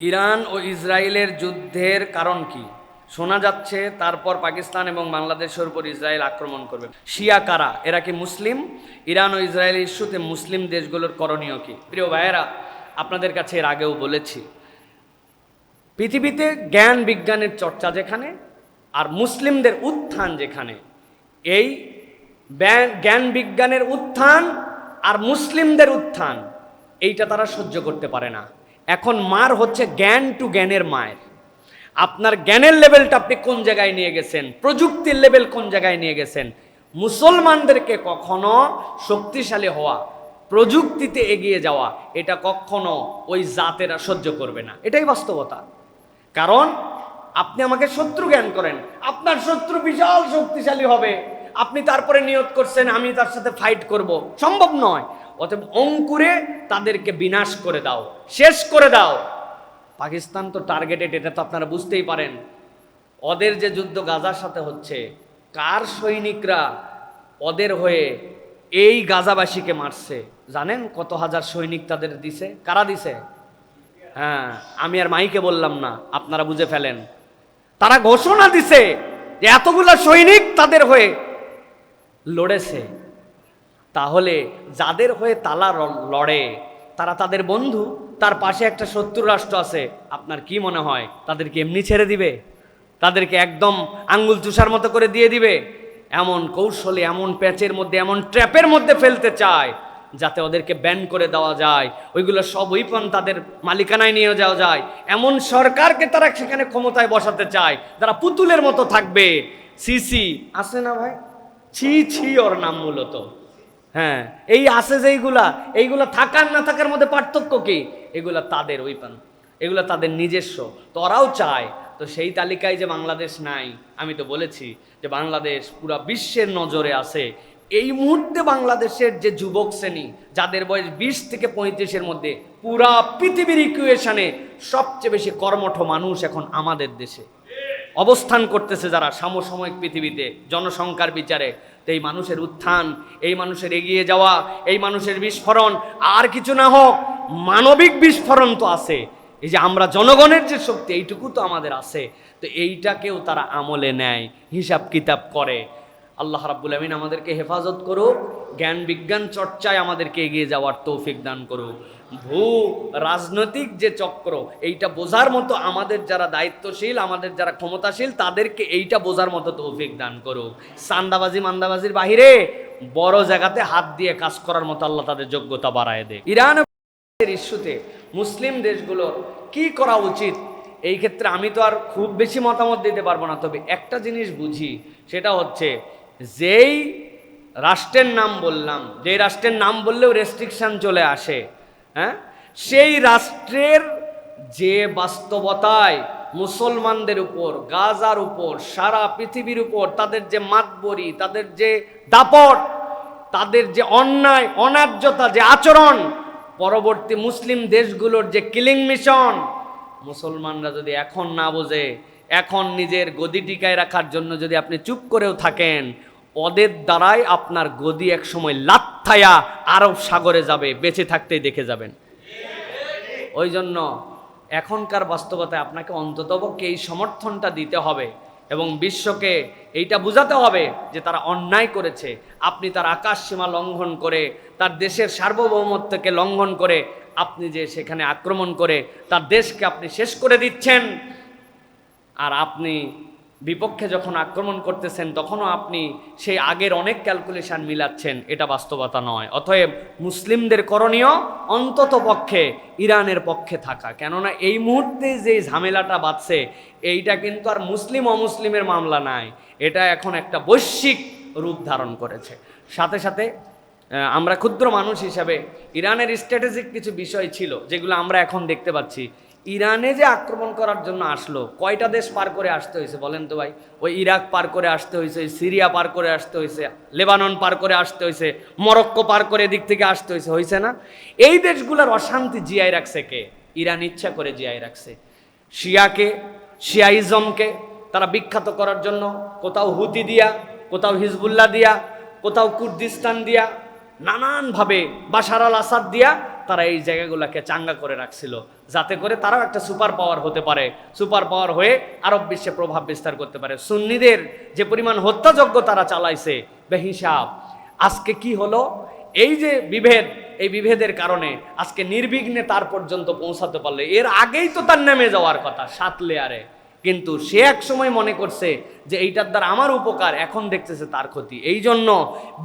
Iran ও ইসরায়েলের যুদ্ধের কারণ কি? শোনা যাচ্ছে তারপর পাকিস্তান এবং বাংলাদেশের উপর ইসরায়েল আক্রমণ করবে। শিয়া কারা? এরা কি মুসলিম? ইরান ও ইসরায়েল ইস্যুতে মুসলিম দেশগুলোর করণীয় কি? প্রিয় ভাইয়েরা, আপনাদের কাছে এর আগেও বলেছি, পৃথিবীতে জ্ঞান বিজ্ঞানের চর্চা যেখানে আর মুসলিমদের উত্থান যেখানে, এই জ্ঞান বিজ্ঞানের উত্থান আর মুসলিমদের উত্থান, এইটা তারা সহ্য করতে পারে না। এখন মার হচ্ছে জ্ঞান টু জ্ঞানের মায়ের। আপনার জ্ঞানের লেভেলটা আপনি কোন জায়গায় নিয়ে গেছেন? প্রযুক্তির লেভেল কোন জায়গায় নিয়ে গেছেন? মুসলমানদেরকে কখনো শক্তিশালী হওয়া, প্রযুক্তিতে এগিয়ে যাওয়া, এটা কখনো ওই জাতেরা সহ্য করবে না। এটাই বাস্তবতা। কারণ আপনি আমাকে শত্রু জ্ঞান করেন, আপনার শত্রু বিশাল শক্তিশালী হবে। আপনি তারপরে নিয়োগ করছেন, আমি তার সাথে ফাইট করব। সম্ভব নয়। অতএব অঙ্কুরে তাদেরকে বিনাশ করে দাও, শেষ করে দাও। পাকিস্তান তো টার্গেটেড এটা তো আপনারা বুঝতেই পারেন। ওদের যে যুদ্ধ গাজার সাথে হচ্ছে, কার সৈনিকরা ওদের হয়ে এই গাজাবাসীকে মারছে? জানেন কত হাজার সৈনিক তাদের দিছে? কারা দিছে? হ্যাঁ আমি আর মাইকে বললাম না, আপনারা বুঝে ফেলেন। তারা ঘোষণা দিছে যে এতগুলা সৈনিক তাদের হয়ে লড়েছে। তাহলে যাদের হয়ে তালা লড়ে তারা তাদের বন্ধু তার পাশে একটা শত্রু রাষ্ট্র আছে আপনার কি মনে হয়? তাদেরকে এমনি ছেড়ে দিবে? তাদেরকে একদম আঙ্গুল চুষার মতো করে দিয়ে দিবে? এমন কৌশলে এমন প্যাচের মধ্যে এমন ট্র্যাপের মধ্যে ফেলতে চায় যাতে ওদেরকে ব্যান করে দেওয়া যায় ওইগুলো সব উইপন তাদের মালিকানায় নিয়ে যাওয়া যায়। এমন সরকারকে তারা সেখানে ক্ষমতায় বসাতে চায় তারা পুতুলের মতো থাকবে। সিসি আছে না ভাই? ছি ছি ওর নাম মূলত। হ্যাঁ এই আছে যে এইগুলা থাকার না থাকার মধ্যে পার্থক্য কি? এগুলা তাদের ওইপান এগুলা তাদের নিজস্ব। তোরাও চায়, তো সেই তালিকায় যে বাংলাদেশ নাই, আমি তো বলেছি যে বাংলাদেশ পুরা বিশ্বের নজরে আছে। এই মুহূর্তে বাংলাদেশের যে যুবক শ্রেণি, যাদের বয়স বিশ থেকে পঁয়ত্রিশের মধ্যে পুরা পৃথিবীর ইকুয়েশনে সবচেয়ে বেশি কর্মঠ মানুষ এখন আমাদের দেশে। অবস্থান করতেছে যারা সমসাময়িক পৃথিবীতে, জনসংখ্যার বিচারে। তো এই মানুষের উত্থান, এই মানুষের এগিয়ে যাওয়া, এই মানুষের বিস্ফোরণ, আর কিছু না হোক, মানবিক বিস্ফোরণ তো আছে। এই যে আমরা জনগণের যে শক্তি, এইটুকু তো আমাদের আছে। তো এইটাকেও তারা আমলে নেয় হিসাব কিতাব করে। আল্লাহ রাব্বুল আমিন আমাদেরকে হেফাজত করুক, জ্ঞান বিজ্ঞান চর্চায় আমাদেরকে এগিয়ে যাওয়ার তৌফিক দান করুক। ভূ রাজনৈতিক যে চক্র, এইটা বোঝার মতো আমাদের যারা দায়িত্বশীল, আমাদের যারা ক্ষমতাশীল, তাদেরকে এইটা বোঝার মতো তৌফিক দান করুক। সান্দাবাজি মান্দাবাজির বাহিরে বড় জায়গাতে হাত দিয়ে কাজ করার মতো আল্লাহ তাদের যোগ্যতা বাড়ায় দেয় ইরান ইস্যুতে মুসলিম দেশগুলোর কি করা উচিত? এই ক্ষেত্রে আমি তো আর খুব বেশি মতামত দিতে পারব না, তবে একটা জিনিস বুঝি, সেটা হচ্ছে যেই রাষ্ট্রের নাম বললাম, যেই রাষ্ট্রের নাম বললেও রেস্ট্রিকশন চলে আসে হ্যাঁ? সেই রাষ্ট্রের যে বাস্তবতায় মুসলমানদের উপর, গাজার উপর, সারা পৃথিবীর উপর তাদের যে মাতবরি, তাদের যে দাপট, তাদের যে অন্যায়, অন্যায্যতা, যে আচরণ, পরবর্তী মুসলিম দেশগুলোর যে কিলিং মিশন মুসলমানরা যদি এখন না বোঝে, এখন নিজের গদি টিকায় রাখার জন্য যদি আপনি চুপ করেও থাকেন ওদের দ্বারাই আপনার গদি এক সময় লাত্থায়া আরব সাগরে যাবে, বেঁচে থাকতেই দেখে যাবেন। ওই জন্য এখনকার বাস্তবতায় আপনাকে অন্ততপক্ষে এই সমর্থনটা দিতে হবে এবং বিশ্বকে এইটা বোঝাতে হবে যে তারা অন্যায় করেছে। আপনি তার আকাশ সীমা লঙ্ঘন করে, তার দেশের সার্বভৌমত্বকে লঙ্ঘন করে, আপনি যে সেখানে আক্রমণ করে, তার দেশকে আপনি শেষ করে দিচ্ছেন। আর আপনি বিপক্ষে যখন আক্রমণ করতেছেন, তখনও আপনি সেই আগের অনেক ক্যালকুলেশন মিলাচ্ছেন, এটা বাস্তবতা নয়। অতএব মুসলিমদের করণীয় অন্তত পক্ষে ইরানের পক্ষে থাকা। কেননা এই মুহূর্তে যে ঝামেলাটা বাঁচছে এইটা কিন্তু আর মুসলিম অমুসলিমের মামলা নাই। এটা এখন একটা বৈশ্বিক রূপ ধারণ করেছে। সাথে সাথে আমরা ক্ষুদ্র মানুষ হিসাবে ইরানের স্ট্র্যাটেজিক কিছু বিষয় ছিল, যেগুলো আমরা এখন দেখতে পাচ্ছি। ইরানে যে আক্রমণ করার জন্য আসলো, কয়টা দেশ পার করে আসতে হয়েছে বলেন তো ভাই? ওই ইরাক পার করে আসতে হয়েছে সিরিয়া পার করে আসতে হয়েছে, লেবানন পার করে আসতে হয়েছে, মরক্কো পার করে এদিক থেকে আসতে হয়েছে হয়েছে না? এই দেশগুলোর অশান্তি জিয়াই রাখছে কে? ইরান ইচ্ছা করে জিয়াই রাখছে। শিয়াকে, শিয়াইজমকে তারা বিখ্যাত করার জন্য, কোথাও হুতি দিয়া, কোথাও হিজবুল্লাহ দিয়া, কোথাও কুর্দিস্তান দিয়া, নানানভাবে বাশার আল আসাদ দিয়া তারা এই জায়গাগুলোকে চাঙ্গা করে রাখছিল, যাতে করে তারাও একটা সুপার পাওয়ার হতে পারে। সুপার পাওয়ার হয়ে আরব বিশ্বে প্রভাব বিস্তার করতে পারে। সুন্নিদের যে পরিমাণ হত্যাযজ্ঞ তারা চালাইছে, বেহিসাব। আজকে কি হলো? এই যে বিভেদ, এই বিভেদের কারণে আজকে নির্বিঘ্নে তার পর্যন্ত পৌঁছাতে পারলে। এর আগেই তো তার নেমে যাওয়ার কথা, সাত লেয়ারে কিন্তু সে এক সময় মনে করছে যে এইটার দ্বারা আমার উপকার, এখন দেখতেছে তার ক্ষতি। এই জন্য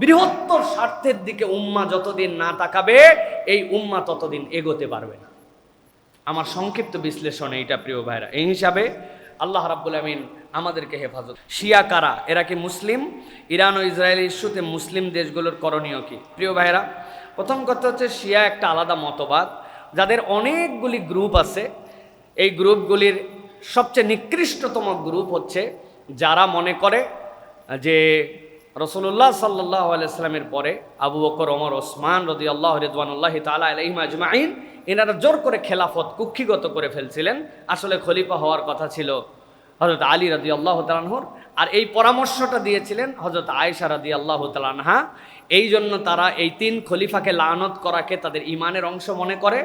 বৃহত্তর স্বার্থের দিকে উম্মা যতদিন না তাকাবে, এই উম্মা ততদিন এগোতে পারবে না। আমার সংক্ষিপ্ত বিশ্লেষণ এইটা, প্রিয় ভাইরা। এই হিসাবে আল্লাহ রাব্বুল আমিন আমাদেরকে হেফাজত। শিয়া কারা? এরা কি মুসলিম? ইরান ও ইসরায়েল ইস্যুতে মুসলিম দেশগুলোর করণীয় কি? প্রিয় ভাইরা, প্রথম কথা হচ্ছে শিয়া একটা আলাদা মতবাদ। যাদের অনেকগুলি গ্রুপ আছে, এই গ্রুপগুলির সবচেয়ে নিকৃষ্টতম গ্রুপ হচ্ছে যারা মনে করে যে রসুল্লাহ সাল্লাহ আলাইস্লামের পরে আবু বকর, ওমর, ওসমান রদি আল্লাহ রেদওয়ানুল্লাহ তালা আলহিম আজমাইন এনারা জোর করে খেলাফত কুক্ষিগত করে ফেলছিলেন। আসলে খলিফা হওয়ার কথা ছিল হজরত আলী রদি আল্লাহ তালানহর আর এই পরামর্শটা দিয়েছিলেন হজরত আয়েশা রদি আল্লাহ তালানহা এই জন্য তারা এই তিন খলিফাকে লানত করাকে তাদের ইমানের অংশ মনে করে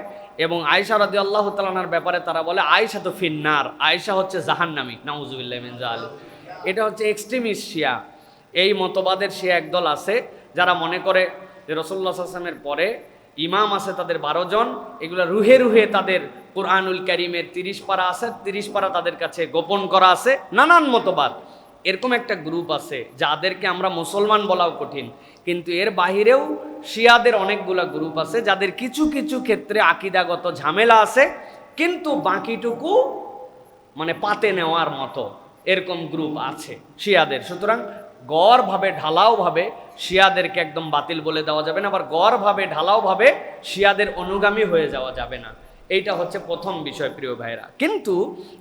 এবং আয়েশা রদি আল্লাহ তালানার ব্যাপারে তারা বলে, আয়েশা তো ফিন্নার, আয়েশা হচ্ছে জাহান্নামি, নাউজুবিল্লাহ মিনজা আলী এটা হচ্ছে এক্সট্রিমিস্ট শিয়া। এই মতবাদের সে একদল আছে যারা মনে করে যে রসল্লা আসলামের পরে ইমাম আছে তাদের বারো জন, এগুলো রুহে রুহে তাদের কোরআনুল করিমের তিরিশ পারা আছে, তিরিশ পারা তাদের কাছে গোপন করা আছে, নানান মতবাদ। এরকম একটা গ্রুপ আছে, যাদেরকে আমরা মুসলমান বলাও কঠিন। কিন্তু এর বাহিরেও শিয়াদের অনেকগুলা গ্রুপ আছে, যাদের কিছু কিছু ক্ষেত্রে আকিদাগত ঝামেলা আছে, কিন্তু বাকিটুকু মানে পাতে নেওয়ার মতো এরকম গ্রুপ আছে শিয়াদের। সুতরাং গড়ভাবে, ঢালাওভাবে শিয়াদেরকে একদম বাতিল বলে দেওয়া যাবে না, আবার গড়ভাবে, ঢালাওভাবে শিয়াদের অনুগামী হয়ে যাওয়া যাবে না। এইটা হচ্ছে প্রথম বিষয়, প্রিয় ভাইরা কিন্তু